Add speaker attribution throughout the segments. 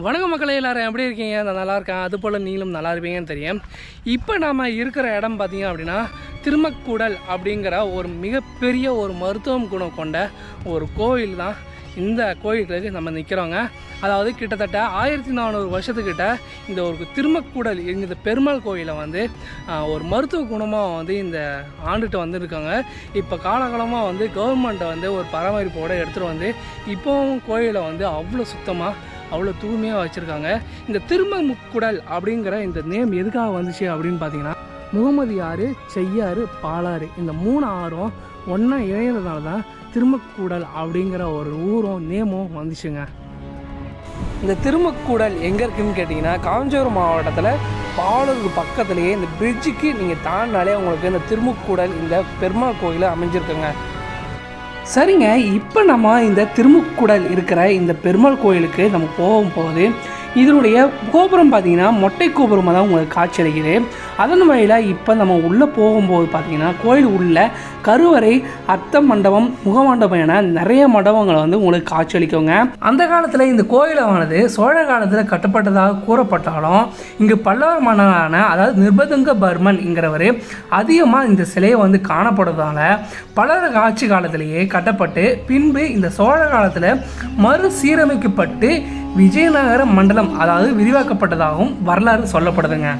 Speaker 1: வணக்க மக்களே எல்லாரும் எப்படி இருக்கீங்க? நான் நல்லா இருக்கேன். அது போல் நீங்களும் நல்லா இருப்பீங்கன்னு தெரியும். இப்போ நாம் இருக்கிற இடம் பார்த்தீங்க அப்படின்னா திருமக்கூடல் அப்படிங்கிற ஒரு மிகப்பெரிய ஒரு மருத்துவம் குணம் கொண்ட ஒரு கோயில் தான் இந்த கோயிலுக்கு நம்ம நிற்கிறோங்க அதாவது கிட்டத்தட்ட ஆயிரத்தி நானூறு வருஷத்துக்கிட்ட இந்த ஒரு திருமக்கூடல் இந்த பெருமாள் கோயிலை வந்து ஒரு மருத்துவ குணமாக வந்து இந்த ஆண்டுட்டு வந்துருக்காங்க. இப்போ காலகாலமாக வந்து கவர்மெண்ட்டை வந்து ஒரு பராமரிப்போடு எடுத்துகிட்டு வந்து இப்போவும் கோயிலை வந்து அவ்வளோ சுத்தமாக அவ்வளோ தூய்மையாக வச்சுருக்காங்க. இந்த திருமமுக்குடல் அப்படிங்கிற இந்த நேம் எதுக்காக வந்துச்சு அப்படின்னு பார்த்தீங்கன்னா முகமது ஆறு செய்யாறு பாலாறு. இந்த மூணு ஆறும் ஒன்றா இணையறதுனால தான் திருமக்கூடல் அப்படிங்கிற ஒரு ஊரும் நேமும் வந்துச்சுங்க. இந்த திருமக்கூடல் எங்கே இருக்குதுன்னு கேட்டிங்கன்னா காஞ்சிபுரம் மாவட்டத்தில் பாலூருக்கு பக்கத்துலேயே இந்த பிரிட்ஜுக்கு நீங்கள் தாண்டினாலே உங்களுக்கு இந்த திருமுக்கூடல் இந்த பெருமாள் கோயிலில் அமைஞ்சிருக்குங்க. சரிங்க இப்போ நம்ம இந்த திருமுக்குடல் இருக்கிற இந்த பெருமாள் கோயிலுக்கு நம்ம போகும்போது இதனுடைய கோபுரம் பார்த்தீங்கன்னா மொட்டை கோபுரமாக தான் உங்களுக்கு காட்சி அளிக்குது அதன் வழியில் இப்போ நம்ம உள்ளே போகும்போது பார்த்தீங்கன்னா கோயில் உள்ள கருவறை அர்த்த மண்டபம் முகமண்டபம் என நிறைய மண்டபங்களை வந்து உங்களுக்கு காட்சி அளிக்குங்க அந்த காலத்தில் இந்த கோயிலானது சோழ காலத்தில் கட்டப்பட்டதாக கூறப்பட்டாலும் இங்கு பல்லவர் மன்னரான அதாவது நிர்பதுங்க பர்மன்ங்கிறவர் அதிகமாக இந்த சிலையை வந்து காணப்படுறதால பலர் ஆட்சி காலத்திலேயே கட்டப்பட்டு பின்பு இந்த சோழ காலத்தில் மறு சீரமைக்கப்பட்டு விஜயநகர மண்டலம் அதாவது விரிவாக்கப்பட்டதாகவும் வரலாறு சொல்லப்படுதுங்க.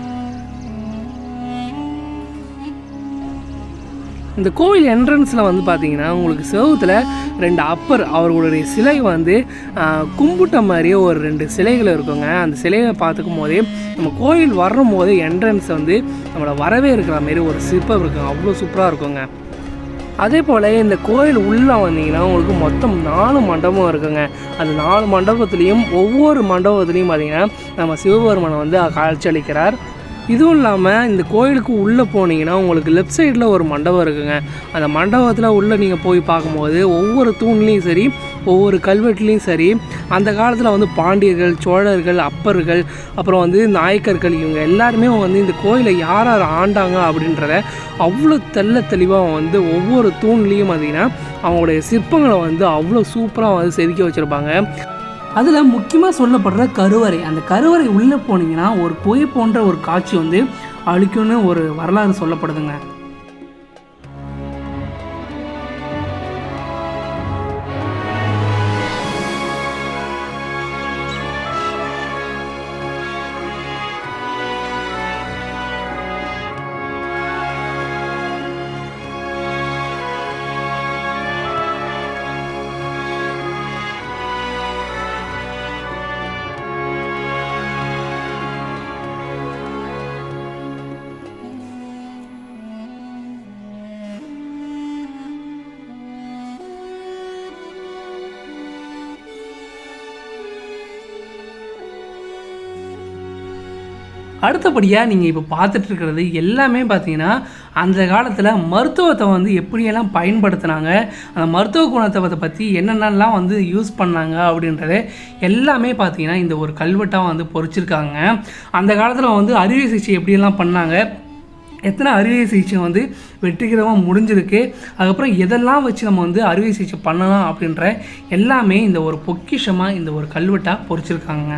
Speaker 1: இந்த கோவில் என்ட்ரன்ஸில் வந்து பார்த்தீங்கன்னா உங்களுக்கு செவுத்தில் ரெண்டு அப்பர் அவர்களுடைய சிலை வந்து கும்பிட்ட மாதிரியே ஒரு ரெண்டு சிலைகள் இருக்குங்க. அந்த சிலையை பார்த்துக்கும் போதே நம்ம கோயில் வரும் போது என்ட்ரன்ஸ் வந்து நம்மளை வரவே இருக்கிற மாதிரி ஒரு சிற்பம் இருக்குங்க அவ்வளோ சூப்பராக இருக்குங்க. அதே போல் இந்த கோயில் உள்ளே வந்தீங்கன்னா உங்களுக்கு மொத்தம் நாலு மண்டபம் இருக்குங்க. அந்த நாலு மண்டபத்துலேயும் ஒவ்வொரு மண்டபத்துலேயும் பார்த்தீங்கன்னா நம்ம சிவபெருமனை வந்து காட்சியளிக்கிறார் இதுவும் இல்லாமல் இந்த கோயிலுக்கு உள்ளே போனீங்கன்னா உங்களுக்கு லெஃப்ட் சைடில் ஒரு மண்டபம் இருக்குங்க. அந்த மண்டபத்தில் உள்ளே நீங்கள் போய் பார்க்கும்போது ஒவ்வொரு தூண்லேயும் சரி ஒவ்வொரு கல்வெட்டுலேயும் சரி அந்த காலத்தில் வந்து பாண்டியர்கள் சோழர்கள் அப்பர்கள் அப்புறம் வந்து நாயக்கர்கள் இவங்க எல்லாருமே வந்து இந்த கோயிலை யார் யார் ஆண்டாங்க அப்படின்றத அவ்வளோ தெள்ள தெளிவாக வந்து ஒவ்வொரு தூண்லேயும் பார்த்திங்கன்னா அவங்களுடைய சிற்பங்களை வந்து அவ்வளோ சூப்பராக வந்து செதுக்கி வச்சுருப்பாங்க. அதில் முக்கியமாக சொல்லப்படுற கருவறை. அந்த கருவறை உள்ளே போனீங்கன்னா ஒரு பொய் போன்ற ஒரு காட்சி வந்து அழிக்கும்னு ஒரு வரலாறு சொல்லப்படுதுங்க. அடுத்தபடியாக நீங்கள் இப்போ பார்த்துட்டு இருக்கிறது எல்லாமே பார்த்தீங்கன்னா அந்த காலத்தில் மருத்துவத்தை வந்து எப்படியெல்லாம் பயன்படுத்தினாங்க அந்த மருத்துவ குணத்தை பற்றி என்னென்னலாம் வந்து யூஸ் பண்ணாங்க அப்படின்றத எல்லாமே பார்த்தீங்கன்னா இந்த ஒரு கல்வெட்டாக வந்து பொறிச்சிருக்காங்க. அந்த காலத்தில் வந்து அறுவை சிகிச்சை எப்படியெல்லாம் பண்ணாங்க எத்தனை அறுவை சிகிச்சை வந்து வெற்றிகரமாக முடிஞ்சிருக்கு அதுக்கப்புறம் எதெல்லாம் வச்சு நம்ம வந்து அறுவை சிகிச்சை பண்ணலாம் அப்படின்ற எல்லாமே இந்த ஒரு பொக்கிஷமாக இந்த ஒரு கல்வெட்டாக பொறிச்சிருக்காங்க.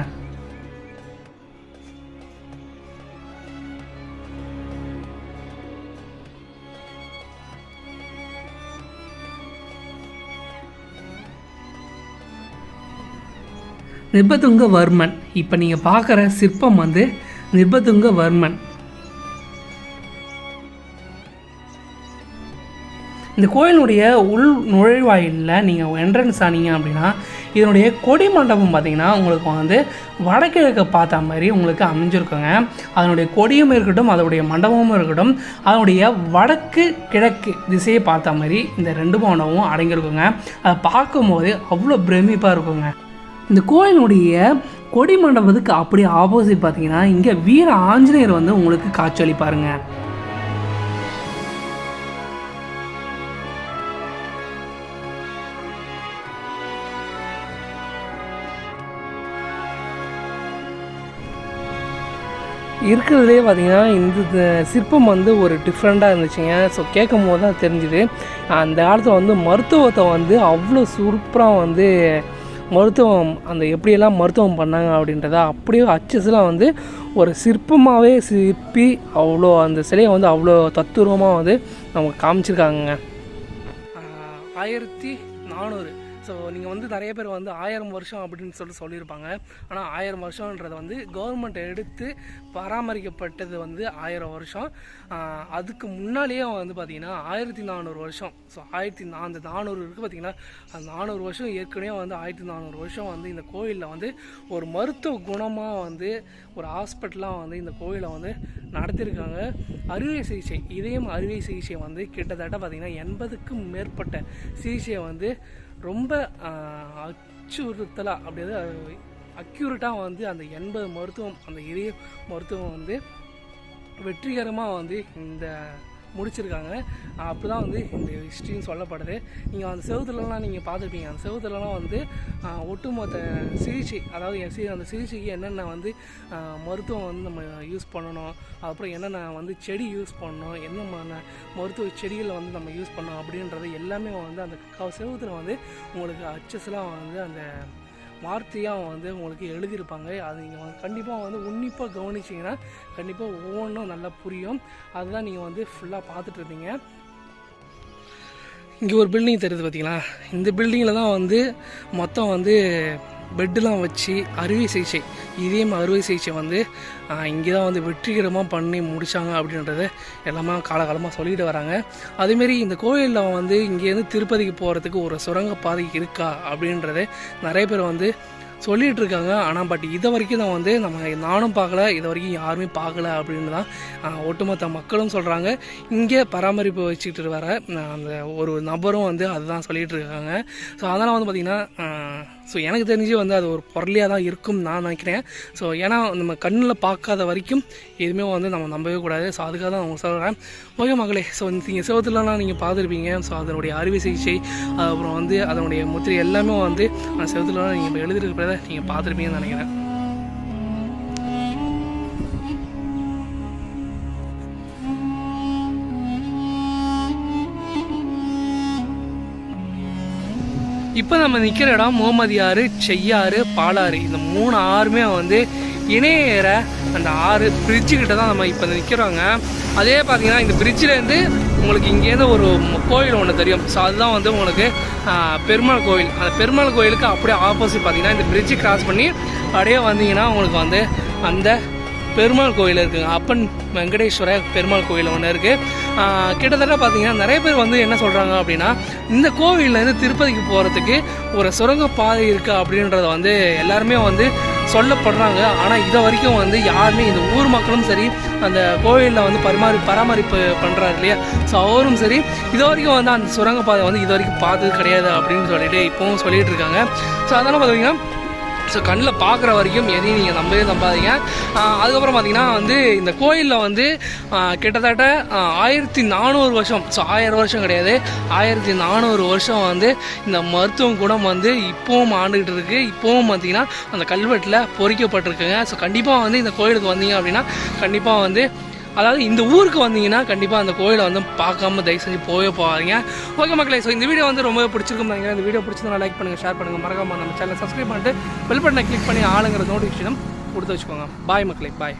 Speaker 1: நிர்பதுங்க வர்மன் இப்போ நீங்கள் பார்க்குற சிற்பம் வந்து நிர்பதுங்க வர்மன் இந்த கோயிலுடைய உள் நுழைவாயிலில் நீங்கள் என்ட்ரன்ஸ் ஆனீங்க அப்படின்னா இதனுடைய கொடி மண்டபம் பார்த்தீங்கன்னா உங்களுக்கு வந்து வடகிழக்கை பார்த்த மாதிரி உங்களுக்கு அமைஞ்சிருக்குங்க. அதனுடைய கொடியும் இருக்கட்டும் அதனுடைய மண்டபமும் இருக்கட்டும் அதனுடைய வடக்கு கிழக்கு திசையை பார்த்த மாதிரி இந்த ரெண்டு மண்டபமும் அடங்கியிருக்குங்க. அதை பார்க்கும்போது அவ்வளோ பிரமிப்பாக இருக்குங்க. இந்த கோயிலுடைய கொடி மண்டபத்துக்கு அப்படியே ஆப்போசிட் பார்த்தீங்கன்னா இங்கே வீர ஆஞ்சநேயர் வந்து உங்களுக்கு காட்சியளிப்பாருங்க இருக்கிறதுலே பார்த்தீங்கன்னா இந்த சிற்பம் வந்து ஒரு டிஃப்ரெண்ட்டாக இருந்துச்சுங்க. ஸோ கேட்கும் போது தான் தெரிஞ்சுது. அந்த காலத்தில் வந்து மருத்துவத்தை வந்து அவ்வளோ சூப்பராக வந்து மருத்துவம் அந்த எப்படியெல்லாம் மருத்துவம் பண்ணாங்க அப்படின்றத அப்படியே அச்சஸ்லாம் வந்து ஒரு சிற்பமாகவே சிற்பி அவ்வளோ அந்த சிலையை வந்து அவ்வளோ தத்துரூபமாக வந்து நமக்கு காமிச்சிருக்காங்க ஆயிரத்தி நானூறு. ஸோ நீங்கள் வந்து நிறைய பேர் வந்து ஆயிரம் வருஷம் அப்படின்னு சொல்லி சொல்லியிருப்பாங்க. ஆனால் ஆயிரம் வருஷன்றது வந்து கவர்மெண்ட் எடுத்து பராமரிக்கப்பட்டது வந்து ஆயிரம் வருஷம். அதுக்கு முன்னாலேயே வந்து பார்த்திங்கன்னா ஆயிரத்தி நானூறு வருஷம். ஸோ ஆயிரத்தி அந்த நானூறு இருக்குது பார்த்திங்கன்னா அந்த நானூறு வருஷம் ஏற்கனவே வந்து ஆயிரத்தி நானூறு வருஷம் வந்து இந்த கோயிலில் வந்து ஒரு மருத்துவ குணமாக வந்து ஒரு ஹாஸ்பிட்டலாக வந்து இந்த கோயிலை வந்து நடத்தியிருக்காங்க. அறுவை சிகிச்சை இதயம் அறுவை சிகிச்சை வந்து கிட்டத்தட்ட பார்த்திங்கன்னா எண்பதுக்கும் மேற்பட்ட சிகிச்சையை வந்து ரொம்ப அச்சுறுத்தலாக அப்படியே அக்யூரேட்டாக வந்து அந்த எண்பது மருத்துவம் அந்த இதய மருத்துவம் வந்து வெற்றிகரமாக வந்து இந்த முடிச்சிருக்காங்க. அப்படி தான் வந்து இந்த ஹிஸ்ட்ரின்னு சொல்லப்படுது. நீங்கள் அந்த செவுத்துலலாம் நீங்கள் பார்த்துருப்பீங்க. அந்த செவுத்துலலாம் வந்து ஒட்டுமொத்த சிகிச்சை அதாவது என் சி- அந்த சிகிச்சைக்கு என்னென்ன வந்து மருத்துவம் வந்து நம்ம யூஸ் பண்ணணும் அப்புறம் என்னென்ன வந்து செடி யூஸ் பண்ணணும் என்ன மருத்துவ செடிகளை வந்து நம்ம யூஸ் பண்ணணும் அப்படின்றது எல்லாமே வந்து அந்த க செவுத்துல வந்து உங்களுக்கு அச்சஸ்லாம் வந்து அந்த வார்த்தையாக வந்து உங்களுக்கு எழுதியிருப்பாங்க. அது நீங்கள் வந்து கண்டிப்பாக வந்து உன்னிப்பாக கவனிச்சிங்கன்னா கண்டிப்பாக ஒவ்வொன்றும் நல்லா புரியும். அதுதான் நீங்கள் வந்து ஃபுல்லாக பார்த்துட்டு இருந்தீங்க. இங்கே ஒரு பில்டிங் தெரியுது பார்த்தீங்களா இந்த பில்டிங்கில் தான் வந்து மொத்தம் வந்து பெட்டெலாம் வச்சு அறுவை சிகிச்சை இதயம் அறுவை சிகிச்சை வந்து இங்கே தான் வந்து வெற்றிகரமாக பண்ணி முடித்தாங்க அப்படின்றத எல்லாமே காலகாலமாக சொல்லிட்டு வராங்க. அதேமாரி இந்த கோயிலில் வந்து இங்கேருந்து திருப்பதிக்கு போகிறதுக்கு ஒரு சுரங்கப்பாதை இருக்கா அப்படின்றத நிறைய பேர் வந்து சொல்லிகிட்டு இருக்காங்க. ஆனால் பட் இது வரைக்கும் தான் வந்து நம்ம நானும் பார்க்கல இது வரைக்கும் யாருமே பார்க்கல அப்படின்னு தான் ஒட்டுமொத்த மக்களும் சொல்கிறாங்க இங்கே பராமரிப்பு வச்சுக்கிட்டு வர அந்த ஒரு நபரும் வந்து அதுதான் சொல்லிகிட்டு இருக்காங்க. ஸோ அதனால் வந்து பார்த்திங்கன்னா ஸோ எனக்கு தெரிஞ்சு வந்து அது ஒரு பொருளியாக தான் இருக்கும் நான் நினைக்கிறேன். ஸோ ஏன்னா நம்ம கண்ணில் பார்க்காத வரைக்கும் எதுவுமே வந்து நம்ம நம்பவே கூடாது. ஸோ அதுக்காக தான் அவங்க சொல்கிறேன் ஓகே மகளே ஸோ நீங்கள் செவத்துலலாம் நீங்கள் பார்த்துருப்பீங்க. ஸோ அதனுடைய அறுவை சிகிச்சை அப்புறம் வந்து அதனுடைய முத்திரை எல்லாமே வந்து அந்த செவத்துலலாம் நீங்கள் எழுதிருக்கிறத நீங்கள் பார்த்துருப்பீங்கன்னு நினைக்கிறேன். இப்போ நம்ம நிற்கிற இடம் முகமது ஆறு செய்யாறு பாலாறு. இந்த மூணு ஆறுமே வந்து இணையற அந்த ஆறு பிரிட்ஜு கிட்ட தான் நம்ம இப்போ நிற்கிறோங்க அதே பார்த்தீங்கன்னா இந்த பிரிட்ஜிலேருந்து உங்களுக்கு இங்கேருந்து ஒரு கோயில் ஒன்று தெரியும். ஸோ அதுதான் வந்து உங்களுக்கு பெருமாள் கோயில். அந்த பெருமாள் கோயிலுக்கு அப்படியே ஆப்போசிட் பார்த்தீங்கன்னா இந்த பிரிட்ஜு கிராஸ் பண்ணி அப்படியே வந்தீங்கன்னா உங்களுக்கு வந்து அந்த பெருமாள் கோயில் இருக்குங்க. அப்பன் வெங்கடேஸ்வர பெருமாள் கோயில் ஒன்று இருக்குது கிட்டத்தட்ட பார்த்தீங்கன்னா நிறைய பேர் வந்து என்ன சொல்கிறாங்க அப்படின்னா இந்த கோவில்லேருந்து திருப்பதிக்கு போகிறதுக்கு ஒரு சுரங்க பாதை இருக்குது அப்படின்றத வந்து எல்லாருமே வந்து சொல்லப்படுறாங்க. ஆனால் இதை வரைக்கும் வந்து யாருமே இந்த ஊர் மக்களும் சரி அந்த கோவிலில் வந்து பரிமாறி பராமரிப்பு பண்ணுறாரு இல்லையா? ஸோ அவரும் சரி இது வரைக்கும் வந்து அந்த சுரங்கப்பாதை வந்து இது வரைக்கும் பார்த்தது கிடையாது அப்படின்னு சொல்லிட்டு இப்போவும் சொல்லிகிட்டு இருக்காங்க. ஸோ அதனால் பார்த்தீங்கன்னா ஸோ கண்ணில் பார்க்குற வரைக்கும் எதையும் நீங்கள் நம்பவே நம்பாதீங்க. அதுக்கப்புறம் பார்த்தீங்கன்னா வந்து இந்த கோயிலில் வந்து கிட்டத்தட்ட ஆயிரத்தி நானூறு வருஷம் ஸோ ஆயிரம் வருஷம் கிடையாது. ஆயிரத்தி நானூறு வருஷம் வந்து இந்த மருத்துவம் குணம் வந்து இப்போவும் ஆண்டுகிட்டு இருக்குது இப்போவும் பார்த்தீங்கன்னா அந்த கல்வெட்டில் பொறிக்கப்பட்டிருக்குங்க. ஸோ கண்டிப்பாக வந்து இந்த கோயிலுக்கு வந்தீங்க அப்படின்னா கண்டிப்பாக வந்து அதாவது இந்த ஊருக்கு வந்தீங்கன்னா கண்டிப்பாக அந்த கோயிலை வந்து பார்க்காம தயவு செஞ்சு போகவே போகாதீங்க. ஓகே மக்களே ஸோ இந்த வீடியோ வந்து ரொம்ப பிடிச்சிருக்கும் நினைக்கிறேன். இந்த வீடியோ பிடிச்சிருந்தா லைக் பண்ணுங்கள் ஷேர் பண்ணுங்கள் மறக்காம நம்ம சேனலை சப்ஸ்கிரைப் பண்ணிட்டு பெல் பட்டனை கிளிக் பண்ணி ஆளுங்கிற நோட்டிஃபிகேஷனும் கொடுத்து வச்சுக்கோங்க. பாய் மக்களே பாய்